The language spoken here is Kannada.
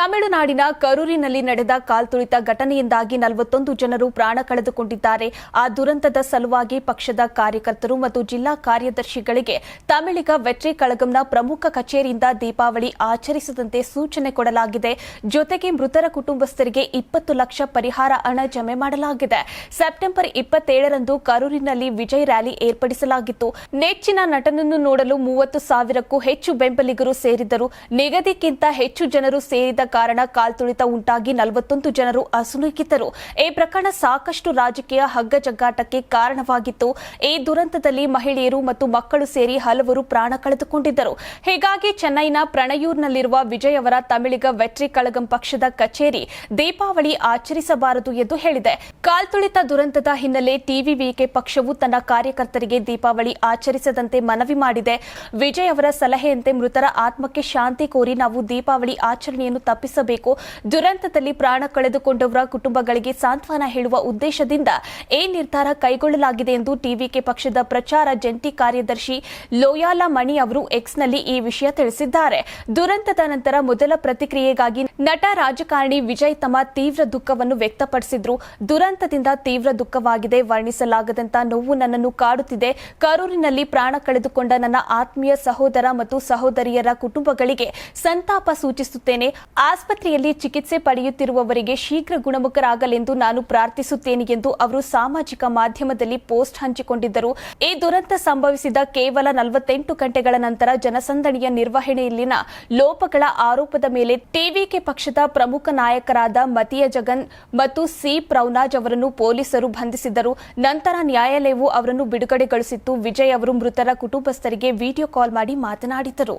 ತಮಿಳುನಾಡಿನ ಕರೂರಿನಲ್ಲಿ ನಡೆದ ಕಾಲ್ತುಳಿತ ಘಟನೆಯಿಂದಾಗಿ ನಲವತ್ತೊಂದು ಜನರು ಪ್ರಾಣ ಕಳೆದುಕೊಂಡಿದ್ದಾರೆ. ಆ ದುರಂತದ ಸಲುವಾಗಿ ಪಕ್ಷದ ಕಾರ್ಯಕರ್ತರು ಮತ್ತು ಜಿಲ್ಲಾ ಕಾರ್ಯದರ್ಶಿಗಳಿಗೆ ತಮಿಳಿಗ ವೆಟ್ರಿ ಕಳಗಂನ ಪ್ರಮುಖ ಕಚೇರಿಯಿಂದ ದೀಪಾವಳಿ ಆಚರಿಸದಂತೆ ಸೂಚನೆ ಕೊಡಲಾಗಿದೆ. ಜೊತೆಗೆ ಮೃತರ ಕುಟುಂಬಸ್ಥರಿಗೆ ಇಪ್ಪತ್ತು ಲಕ್ಷ ಪರಿಹಾರ ಹಣ ಜಮೆ ಮಾಡಲಾಗಿದೆ. ಸೆಪ್ಟೆಂಬರ್ ಇಪ್ಪತ್ತೇಳರಂದು ಕರೂರಿನಲ್ಲಿ ವಿಜಯ್ ರ್ಯಾಲಿ ಏರ್ಪಡಿಸಲಾಗಿತ್ತು. ನೆಚ್ಚಿನ ನಟನನ್ನು ನೋಡಲು ಮೂವತ್ತು ಸಾವಿರಕ್ಕೂ ಹೆಚ್ಚು ಬೆಂಬಲಿಗರು ಸೇರಿದ್ದರು. ನಿಗದಿಗಿಂತ ಹೆಚ್ಚು ಜನರು ಸೇರಿದ ಕಾರಣ ಕಾಲ್ತುಳಿತ ಉಂಟಾಗಿ ನಲವತ್ತೊಂದು ಜನರು ಅಸುನೀಗಿದ್ದರು. ಈ ಪ್ರಕರಣ ಸಾಕಷ್ಟು ರಾಜಕೀಯ ಹಗ್ಗಜಗ್ಗಾಟಕ್ಕೆ ಕಾರಣವಾಗಿತ್ತು. ಈ ದುರಂತದಲ್ಲಿ ಮಹಿಳೆಯರು ಮತ್ತು ಮಕ್ಕಳು ಸೇರಿ ಹಲವರು ಪ್ರಾಣ ಕಳೆದುಕೊಂಡಿದ್ದರು. ಹೀಗಾಗಿ ಚೆನ್ನೈನ ಪ್ರಣಯೂರ್ನಲ್ಲಿರುವ ವಿಜಯ್ ಅವರ ತಮಿಳಿಗ ವೆಟ್ರಿ ಕಳಗಂ ಪಕ್ಷದ ಕಚೇರಿ ದೀಪಾವಳಿ ಆಚರಿಸಬಾರದು ಎಂದು ಹೇಳಿದೆ. ಕಾಲ್ತುಳಿತ ದುರಂತದ ಹಿನ್ನೆಲೆ ಟಿವಿವಿಕೆ ಪಕ್ಷವು ತನ್ನ ಕಾರ್ಯಕರ್ತರಿಗೆ ದೀಪಾವಳಿ ಆಚರಿಸದಂತೆ ಮನವಿ ಮಾಡಿದೆ. ವಿಜಯ್ ಅವರ ಸಲಹೆಯಂತೆ ಮೃತರ ಆತ್ಮಕ್ಕೆ ಶಾಂತಿ ಕೋರಿ ನಾವು ದೀಪಾವಳಿ ಆಚರಣೆಯನ್ನು ತಪ್ಪಿಸಬೇಕು ದುರಂತದಲ್ಲಿ ಪ್ರಾಣ ಕಳೆದುಕೊಂಡವರ ಕುಟುಂಬಗಳಿಗೆ ಸಾಂತ್ವನ ಹೇಳುವ ಉದ್ದೇಶದಿಂದ ಈ ನಿರ್ಧಾರ ಕೈಗೊಳ್ಳಲಾಗಿದೆ ಎಂದು ಟಿವಿಕೆ ಪಕ್ಷದ ಪ್ರಚಾರ ಜಂಟಿ ಕಾರ್ಯದರ್ಶಿ ಲೋಯಾಲ ಮಣಿ ಅವರು ಎಕ್ಸ್ನಲ್ಲಿ ಈ ವಿಷಯ ತಿಳಿಸಿದ್ದಾರೆ. ದುರಂತದ ನಂತರ ಮೊದಲ ಪ್ರತಿಕ್ರಿಯೆಗಾಗಿ ನಟ ರಾಜಕಾರಣಿ ವಿಜಯ್ ತಮ್ಮ ತೀವ್ರ ದುಃಖವನ್ನು ವ್ಯಕ್ತಪಡಿಸಿದ್ರು. ದುರಂತದಿಂದ ತೀವ್ರ ದುಃಖವಾಗಿದೆ. ವರ್ಣಿಸಲಾಗದಂತ ನೋವು ನನ್ನನ್ನು ಕಾಡುತ್ತಿದೆ. ಕರೂರಿನಲ್ಲಿ ಪ್ರಾಣ ಕಳೆದುಕೊಂಡ ನನ್ನ ಆತ್ಮೀಯ ಸಹೋದರ ಮತ್ತು ಸಹೋದರಿಯರ ಕುಟುಂಬಗಳಿಗೆ ಸಂತಾಪ ಸೂಚಿಸುತ್ತೇನೆ. ಆಸ್ಪತ್ರೆಯಲ್ಲಿ ಚಿಕಿತ್ಸೆ ಪಡೆಯುತ್ತಿರುವವರಿಗೆ ಶೀಘ್ರ ಗುಣಮುಖರಾಗಲೆಂದು ನಾನು ಪ್ರಾರ್ಥಿಸುತ್ತೇನೆ ಎಂದು ಅವರು ಸಾಮಾಜಿಕ ಮಾಧ್ಯಮದಲ್ಲಿ ಪೋಸ್ಟ್ ಹಂಚಿಕೊಂಡಿದ್ದರು. ಈ ದುರಂತ ಸಂಭವಿಸಿದ ಕೇವಲ ನಲವತ್ತೆಂಟು ಗಂಟೆಗಳ ನಂತರ ಜನಸಂದಣಿಯ ನಿರ್ವಹಣೆಯಲ್ಲಿನ ಲೋಪಗಳ ಆರೋಪದ ಮೇಲೆ ಟಿವಿಕೆ ಪಕ್ಷದ ಪ್ರಮುಖ ನಾಯಕರಾದ ಮತಿಯ ಜಗನ್ ಮತ್ತು ಸಿ ಪ್ರೌನಾಜ್ ಅವರನ್ನು ಪೊಲೀಸರು ಬಂಧಿಸಿದ್ದರು. ನಂತರ ನ್ಯಾಯಾಲಯವು ಅವರನ್ನು ಬಿಡುಗಡೆಗೊಳಿಸಿತ್ತು. ವಿಜಯ್ ಅವರು ಮೃತರ ಕುಟುಂಬಸ್ಥರಿಗೆ ವಿಡಿಯೋ ಕಾಲ್ ಮಾಡಿ ಮಾತನಾಡಿದರು.